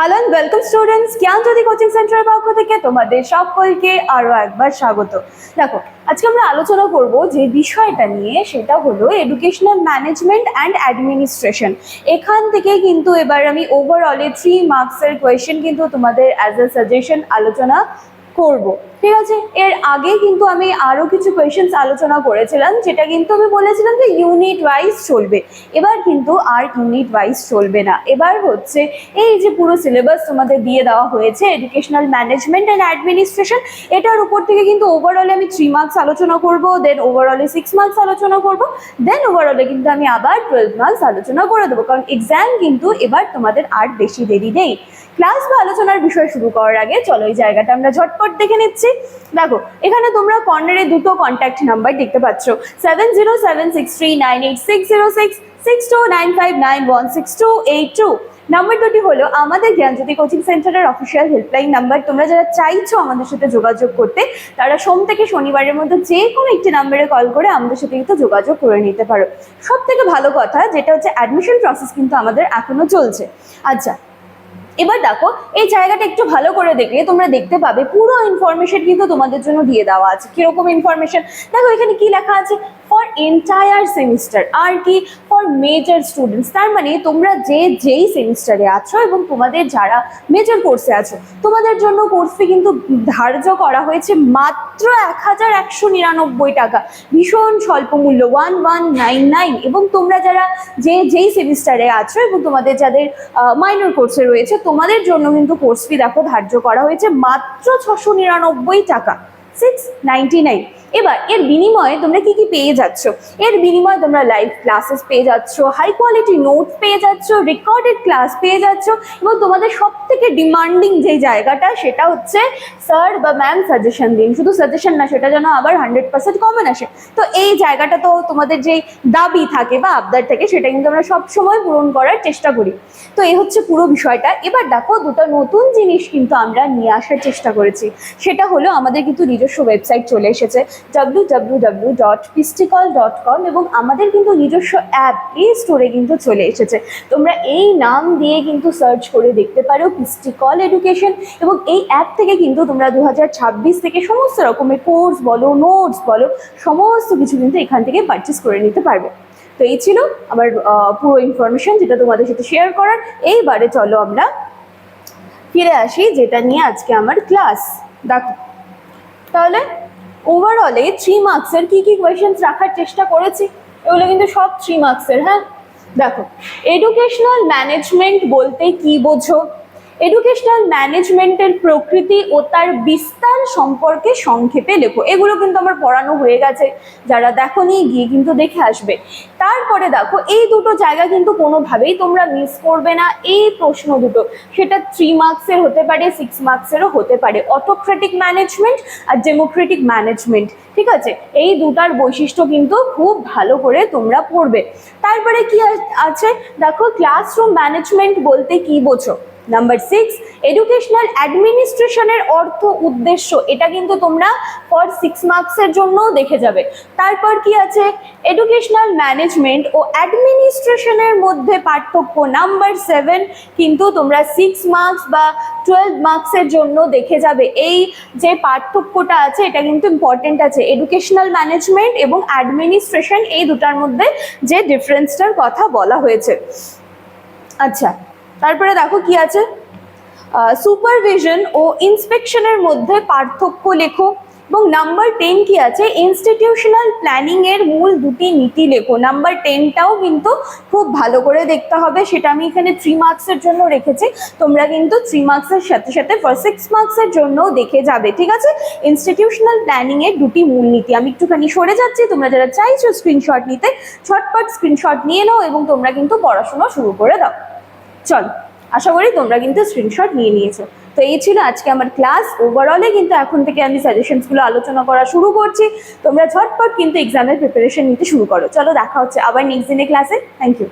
Hello welcome students Gyanjyoti coaching সেন্টারের পক্ষ থেকে তোমাদের সকলকে আরও একবার স্বাগত। দেখো, আজকে আমরা আলোচনা করব যে বিষয়টা নিয়ে, সেটা হলো এডুকেশনাল ম্যানেজমেন্ট অ্যান্ড অ্যাডমিনিস্ট্রেশন এখান থেকে কিন্তু এবার আমি ওভারঅলে থ্রি মার্কসের কোয়েশ্চেন কিন্তু তোমাদের অ্যাজ এ সাজেশন আলোচনা করব। ঠিক আছে? এর আগে কিন্তু আমি আরও কিছু কোয়েশ্চেন্স আলোচনা করেছিলাম, যেটা কিন্তু আমি বলেছিলাম যে ইউনিট ওয়াইজ চলবে। এবার কিন্তু আর ইউনিট ওয়াইজ চলবে না। এবার হচ্ছে এই যে পুরো সিলেবাস তোমাদের দিয়ে দেওয়া হয়েছে এডুকেশনাল ম্যানেজমেন্ট অ্যান্ড অ্যাডমিনিস্ট্রেশন এটার উপর থেকে কিন্তু ওভারঅলে আমি থ্রি মার্কস আলোচনা করব দেন ওভারঅলে সিক্স মার্কস আলোচনা করব দেন ওভারঅলে কিন্তু আমি আবার টুয়েলভ মার্কস আলোচনা করে দেবো। কারণ এক্সাম কিন্তু এবার তোমাদের আর বেশি দেরি নেই। ক্লাস বা আলোচনার বিষয় শুরু করার আগে চলো এই জায়গাটা আমরা ঝটপট দেখে নিচ্ছি। দেখো, এখানে তোমরা কর্নারে দুটো কন্ট্যাক্ট নাম্বার দেখতে পাচ্ছ। Seven zero seven six three nine eight six zero six six two nine five nine one six two eight two number দুটি হলো আমাদের জ্ঞানজ্যোতি কোচিং সেন্টারের অফিসিয়াল হেল্পলাইন নাম্বার তোমরা যারা চাইছো আমাদের সাথে যোগাযোগ করতে, তারা সোম থেকে শনিবারের মধ্যে যে কোনো একটি নাম্বারে কল করে আমাদের সাথে কিন্তু যোগাযোগ করে নিতে পারো। সব থেকে ভালো কথা, যেটা হচ্ছে অ্যাডমিশন প্রসেস কিন্তু আমাদের এখনও চলছে। আচ্ছা এবার দেখো, এই জায়গাটা একটু ভালো করে দেখলে তোমরা দেখতে পাবে, পুরো ইনফরমেশন কিন্তু তোমাদের জন্য দিয়ে দেওয়া আছে। কীরকম ইনফরমেশন দেখো, এখানে কি লেখা আছে? ফর এন্টায়ার সেমিস্টার আর কি? ফর মেজর স্টুডেন্টস তার মানে তোমরা যে যেই সেমিস্টারে আছো এবং তোমাদের যারা মেজর কোর্সে আছো, তোমাদের জন্য কোর্স কিন্তু ধার্য করা হয়েছে মাত্র এক হাজার একশো নিরানব্বই টাকা। ভীষণ স্বল্প মূল্য ওয়ান ওয়ান নাইন নাইন এবং তোমরা যারা যে যেই সেমিস্টারে আছো এবং তোমাদের যাদের মাইনর কোর্সে রয়েছে তোমাদের জন্য কিন্তু কোর্স ফি দেখো ধার্য করা হয়েছে মাত্র ছশো নিরানব্বই টাকা সিক্স নাইনটি নাইন এবার, এর বিনিময়ে তোমরা কি কি পেয়ে যাচ্ছ? এর বিনিময়ে তোমরা লাইভ ক্লাসেস পেয়ে যাচ্ছ হাই কোয়ালিটি নোটস পেয়ে যাচ্ছ রেকর্ডেড ক্লাস পেয়ে যাচ্ছ এবং তোমাদের সব থেকে ডিমান্ডিং যে জায়গাটা সেটা হচ্ছে স্যার বা ম্যাম সাজেশন দিন। শুধু সাজেশন না, সেটা যেন আবার হান্ড্রেড পার্সেন্ট কমন আসে। তো এই জায়গাটা তো তোমাদের যে দাবি থাকে বা আবদার থাকে, সেটা কিন্তু আমরা সবসময় পূরণ করার চেষ্টা করি। তো এই হচ্ছে পুরো বিষয়টা। এবার দেখো, দুটো নতুন জিনিস কিন্তু আমরা নিয়ে আসার চেষ্টা করেছি। সেটা হলো আমাদের কিন্তু নিজস্ব ওয়েবসাইট চলে এসেছে। ডাব্লিউ ডাব্লিউ ডাব্লিউ ডট পিস্টিকল ডট কম এবং আমাদের কিন্তু নিজস্ব অ্যাপ প্লে স্টোরে কিন্তু চলে এসেছে। তোমরা এই নাম দিয়ে কিন্তু সার্চ করে দেখতে পারো পিস্টিকল এডুকেশন এবং এই অ্যাপ থেকে কিন্তু তোমরা দু হাজার ছাব্বিশ থেকে সমস্ত রকমের কোর্স বলো নোটস বলো, সমস্ত কিছু কিন্তু এখান থেকে পারচেস করে নিতে পারবে। তো এই ছিল আমার পুরো ইনফরমেশন যেটা তোমাদের সাথে শেয়ার করার। এইবারে চলো আমরা ফিরে আসি, যেটা নিয়ে আজকে আমার ক্লাস দেখো তাহলে ওভারঅলে থ্রি মার্কসের কি কি কোয়েশনস রাখার চেষ্টা করেছি, এগুলো কিন্তু সব থ্রি মার্কসের হ্যাঁ? দেখো এডুকেশনাল ম্যানেজমেন্ট বলতে কি বোঝো? এডুকেশনাল ম্যানেজমেন্টের প্রকৃতি ও তার বিস্তার সম্পর্কে সংক্ষেপে লেখো। এগুলো কিন্তু আমার পড়ানো হয়ে গেছে। যারা দেখো নিয়ে গিয়ে কিন্তু দেখে আসবে। তারপরে দেখো, এই দুটো জায়গা কিন্তু কোনোভাবেই তোমরা মিস করবে না। এই প্রশ্ন দুটো, সেটা থ্রি মার্কসের হতে পারে সিক্স মার্কসেরও হতে পারে। অটোক্রেটিক ম্যানেজমেন্ট আর ডেমোক্রেটিক ম্যানেজমেন্ট ঠিক আছে? এই দুটার বৈশিষ্ট্য কিন্তু খুব ভালো করে তোমরা পড়বে। তারপরে কি আছে? দেখো ক্লাসরুম ম্যানেজমেন্ট বলতে কি বোঝো? নাম্বার সিক্স এডুকেশনাল অ্যাডমিনিস্ট্রেশনের অর্থ উদ্দেশ্য, এটা কিন্তু তোমরা ফর সিক্স মার্কসের জন্যও দেখে যাবে। তারপর কি আছে? এডুকেশনাল ম্যানেজমেন্ট ও অ্যাডমিনিস্ট্রেশনের মধ্যে পার্থক্য নাম্বার সেভেন কিন্তু তোমরা সিক্স মার্কস বা টুয়েলভ মার্কসের জন্য দেখে যাবে। এই যে পার্থক্যটা আছে, এটা কিন্তু ইম্পর্টেন্ট আছে। এডুকেশনাল ম্যানেজমেন্ট এবং অ্যাডমিনিস্ট্রেশন এই দুটার মধ্যে যে ডিফারেন্সটার কথা বলা হয়েছে। আচ্ছা তারপরে দেখো কি আছে? সুপারভিশন ও ইন্সপেকশনের মধ্যে পার্থক্য লেখো। এবং নাম্বার টেন কি আছে? ইনস্টিটিউশনাল প্ল্যানিং এর মূল দুটি নীতি লেখো। নাম্বার টেনটাও কিন্তু খুব ভালো করে দেখতে হবে। সেটা আমি এখানে থ্রি মার্কসের জন্য রেখেছি। তোমরা কিন্তু থ্রি মার্কসের সাথে সাথে ফার্স্ট সিক্স মার্কসের জন্যও দেখে যাবে, ঠিক আছে? ইনস্টিটিউশনাল প্ল্যানিং এর দুটি মূল নীতি। আমি একটুখানি সরে যাচ্ছি। তোমরা যারা চাইছো স্ক্রিনশট নিতে ছটপট স্ক্রিনশট নিয়ে নাও এবং তোমরা কিন্তু পড়াশোনা শুরু করে দাও। চল, আশা করি তোমরা কিন্তু স্ক্রিনশট নিয়ে নিয়েছো। তো এই ছিল আজকে আমার ক্লাস ওভারঅলে কিন্তু এখন থেকে আমি সাজেশনসগুলো আলোচনা করা শুরু করছি। তোমরা ঝটপট কিন্তু এক্সামের প্রিপারেশন নিতে শুরু করো। চলো, দেখা হচ্ছে আবার নেক্সট দিনে ক্লাসে থ্যাংক ইউ